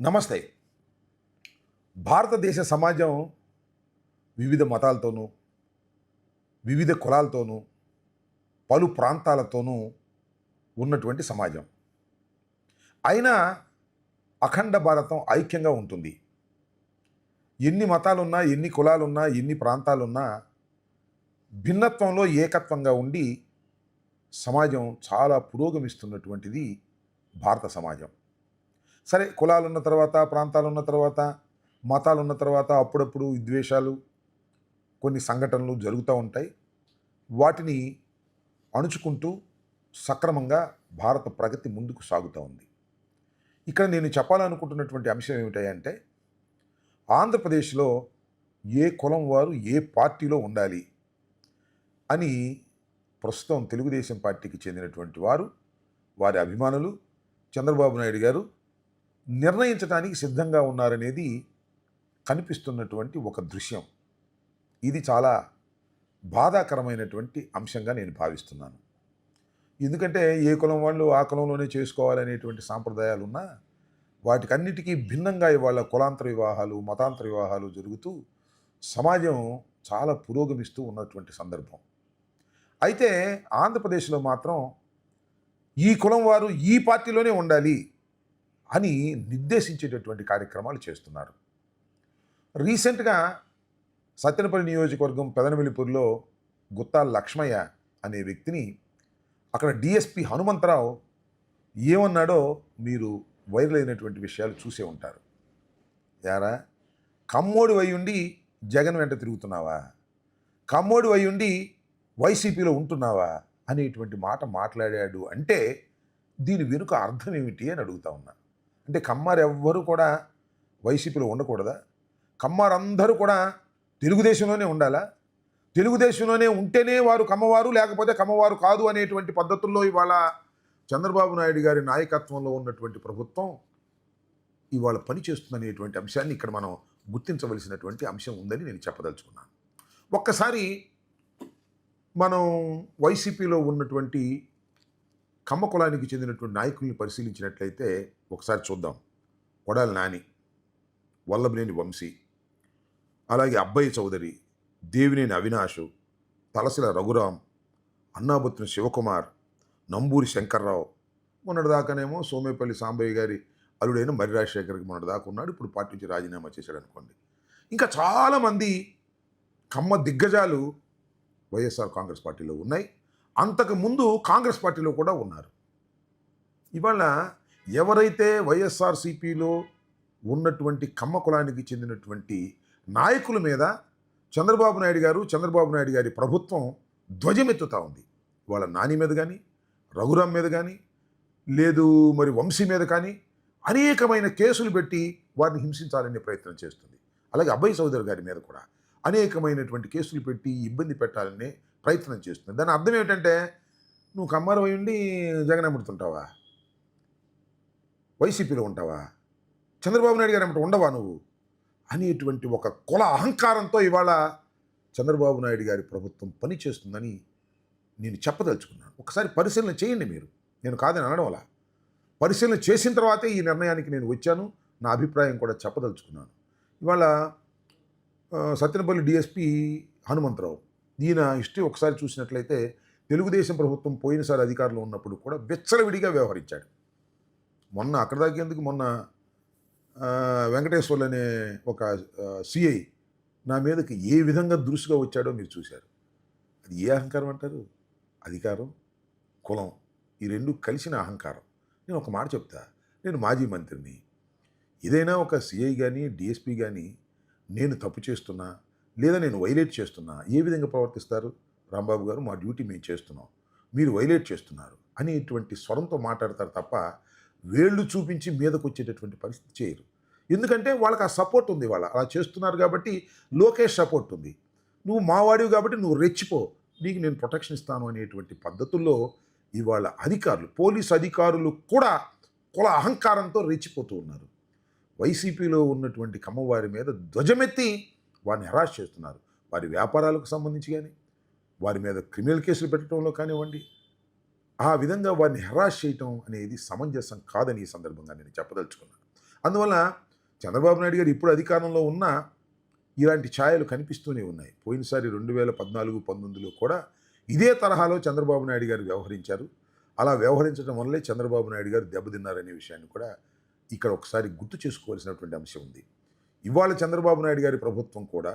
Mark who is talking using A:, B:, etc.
A: నమస్తే. భారతదేశ సమాజం వివిధ మతాలతోనూ వివిధ కులాలతోనూ పలు ప్రాంతాలతోనూ ఉన్నటువంటి సమాజం. అయినా అఖండ భారతం ఐక్యంగా ఉంటుంది. ఎన్ని మతాలున్నా ఎన్ని కులాలున్నా ఎన్ని ప్రాంతాలున్నా భిన్నత్వంలో ఏకత్వంగా ఉండి సమాజం చాలా పురోగమిస్తున్నటువంటిది భారత సమాజం. సరే కులాలు ఉన్న తర్వాత ప్రాంతాలు ఉన్న తర్వాత మతాలు ఉన్న తర్వాత అప్పుడప్పుడు విద్వేషాలు కొన్ని సంఘటనలు జరుగుతూ ఉంటాయి. వాటిని అణుచుకుంటూ సక్రమంగా భారత ప్రగతి ముందుకు సాగుతూ ఉంది. ఇక్కడ నేను చెప్పాలనుకుంటున్నటువంటి అంశం ఏమిటంటే ఆంధ్రప్రదేశ్లో ఏ కులం వారు ఏ పార్టీలో ఉండాలి అని ప్రస్తుతం తెలుగుదేశం పార్టీకి చెందినటువంటి వారు వారి అభిమానులు చంద్రబాబు నాయుడు గారు నిర్ణయించడానికి సిద్ధంగా ఉన్నారనేది కనిపిస్తున్నటువంటి ఒక దృశ్యం. ఇది చాలా బాధాకరమైనటువంటి అంశంగా నేను భావిస్తున్నాను. ఎందుకంటే ఏ కులం వాళ్ళు ఆ కులంలోనే చేసుకోవాలనేటువంటి సాంప్రదాయాలు ఉన్నా వాటికన్నిటికీ భిన్నంగా ఇవాళ కులాంతర వివాహాలు మతాంతర వివాహాలు జరుగుతూ సమాజం చాలా పురోగమిస్తూ ఉన్నటువంటి సందర్భం. అయితే ఆంధ్రప్రదేశ్లో మాత్రం ఈ కులం వారు ఈ పార్టీలోనే ఉండాలి అని నిర్దేశించేటటువంటి కార్యక్రమాలు చేస్తున్నారు. రీసెంట్గా సత్యనపల్లి నియోజకవర్గం పెదనవెలిపూర్లో గుత్తా లక్ష్మయ్య అనే వ్యక్తిని అక్కడ డిఎస్పి హనుమంతరావు ఏమన్నాడో మీరు వైరల్ అయినటువంటి విషయాలు చూసే ఉంటారు. యారా? కమ్మోడి వై ఉండి జగన్ వెంట తిరుగుతున్నావా? కమ్మోడి వై ఉండి వైసీపీలో ఉంటున్నావా? అనేటువంటి మాట మాట్లాడాడు అంటే దీని వెనుక అర్థం ఏమిటి అని అడుగుతా ఉన్నా. అంటే కమ్మారు ఎవ్వరూ కూడా వైసీపీలో ఉండకూడదా? కమ్మారందరూ కూడా తెలుగుదేశంలోనే ఉండాలా? తెలుగుదేశంలోనే ఉంటేనే వారు కమ్మవారు లేకపోతే కమ్మవారు కాదు అనేటువంటి పద్ధతుల్లో ఇవాళ చంద్రబాబు నాయుడు గారి నాయకత్వంలో ఉన్నటువంటి ప్రభుత్వం ఇవాళ పనిచేస్తుందనేటువంటి అంశాన్ని ఇక్కడ మనం గుర్తించవలసినటువంటి అంశం ఉందని నేను చెప్పదలుచుకున్నాను. ఒక్కసారి మనం వైసీపీలో ఉన్నటువంటి కమ్మ కులానికి చెందినటువంటి నాయకుల్ని పరిశీలించినట్లయితే ఒకసారి చూద్దాం. కొడాలి నాని వల్లభనేని వంశీ అలాగే అబ్బయ్య చౌదరి దేవినేని అవినాష్ తలసిల రఘురాం అన్నాబుత్తుని శివకుమార్ నంబూరి శంకర్రావు మొన్నటిదాకానేమో సోమేపల్లి సాంబయ్య గారి అల్లుడైన మర్రి రాజశేఖర్కి మొన్నటిదాకా ఉన్నాడు. ఇప్పుడు పార్టీ నుంచి రాజీనామా చేశాడు అనుకోండి. ఇంకా చాలామంది కమ్మ దిగ్గజాలు వైఎస్ఆర్ కాంగ్రెస్ పార్టీలో ఉన్నాయి. అంతకు ముందు కాంగ్రెస్ పార్టీలో కూడా ఉన్నారు. ఇవాళ ఎవరైతే వైఎస్ఆర్సీపీలో ఉన్నటువంటి కమ్మ కులానికి చెందినటువంటి నాయకుల మీద చంద్రబాబు నాయుడు గారు చంద్రబాబు నాయుడు గారి ప్రభుత్వం ధ్వజమెత్తుతూ ఉంది. వాళ్ళ నాని మీద కానీ రఘురాం మీద కానీ లేదు మరి వంశీ మీద కానీ అనేకమైన కేసులు పెట్టి వారిని హింసించాలనే ప్రయత్నం చేస్తుంది. అలాగే అబ్బాయి చౌదరి గారి మీద కూడా అనేకమైనటువంటి కేసులు పెట్టి ఇబ్బంది పెట్టాలనే ప్రయత్నం చేస్తుంది. దాని అర్థం ఏమిటంటే నువ్వు కమ్మారు ఉండి జగన్ అమ్ముడుతుంటావా? వైసీపీలో ఉంటావా? చంద్రబాబు నాయుడు గారు అమ్మట ఉండవా నువ్వు? అనేటువంటి ఒక కుల అహంకారంతో ఇవాళ చంద్రబాబు నాయుడు గారి ప్రభుత్వం పనిచేస్తుందని నేను చెప్పదలుచుకున్నాను. ఒకసారి పరిశీలన చేయండి మీరు. నేను కాదని అనడం అలా పరిశీలన చేసిన తర్వాతే ఈ నిర్ణయానికి నేను వచ్చాను. నా అభిప్రాయం కూడా చెప్పదలుచుకున్నాను. ఇవాళ సత్యనపల్లి డిఎస్పి హనుమంతరావు దీని హిస్టరీ ఒకసారి చూసినట్లయితే తెలుగుదేశం ప్రభుత్వం పోయినసారి అధికారంలో ఉన్నప్పుడు కూడా విచ్చలవిడిగా వ్యవహరించాడు. మొన్న అక్కడ దాకేందుకు? మొన్న వెంకటేశ్వర్లు అనే ఒక సిఐ నా మీదకి ఏ విధంగా దురుసుగా వచ్చాడో మీరు చూశారు. అది ఏ అహంకారం అంటారు? అధికారం? కులం? ఈ రెండు కలిసిన అహంకారం. నేను ఒక మాట చెప్తా. నేను మాజీ మంత్రిని. ఏదైనా ఒక సిఐ కానీ డిఎస్పి కానీ నేను తప్పు చేస్తున్నా లేదా నేను వైలేట్ చేస్తున్నా? ఏ విధంగా ప్రవర్తిస్తారు? రాంబాబు గారు మా డ్యూటీ మేము చేస్తున్నాం. మీరు వైలేట్ చేస్తున్నారు అనేటువంటి స్వరంతో మాట్లాడతారు తప్ప వేళ్ళు చూపించి మీదకు వచ్చేటటువంటి పరిస్థితి చేయరు. ఎందుకంటే వాళ్ళకి ఆ సపోర్ట్ ఉంది వాళ్ళ. అలా చేస్తున్నారు కాబట్టి లోకేష్ సపోర్ట్ ఉంది. నువ్వు మావాడివి కాబట్టి నువ్వు రెచ్చిపో. నీకు నేను ప్రొటెక్షన్ ఇస్తాను అనేటువంటి పద్ధతుల్లో ఇవాళ అధికారులు పోలీస్ అధికారులు కూడా కుల అహంకారంతో రెచ్చిపోతూ ఉన్నారు. వైసీపీలో ఉన్నటువంటి కమ్మవారి మీద ధ్వజమెత్తి వారిని హెరాస్ చేస్తున్నారు. వారి వ్యాపారాలకు సంబంధించి కానీ వారి మీద క్రిమినల్ కేసులు పెట్టడంలో కానివ్వండి ఆ విధంగా వారిని హెరాస్ చేయటం అనేది సమంజసం కాదని ఈ సందర్భంగా నేను చెప్పదలుచుకున్నాను. అందువల్ల చంద్రబాబు నాయుడు గారు ఇప్పుడు అధికారంలో ఉన్నా ఇలాంటి ఛాయలు కనిపిస్తూనే ఉన్నాయి. పోయినసారి రెండు వేల పద్నాలుగు పంతొమ్మిదిలో కూడా ఇదే తరహాలో చంద్రబాబు నాయుడు గారు వ్యవహరించారు. అలా వ్యవహరించడం వల్లే చంద్రబాబు నాయుడు గారు దెబ్బతిన్నారనే విషయాన్ని కూడా ఇక్కడ ఒకసారి గుర్తు చేసుకోవాల్సినటువంటి అంశం ఉంది. ఇవాళ చంద్రబాబు నాయుడు గారి ప్రభుత్వం కూడా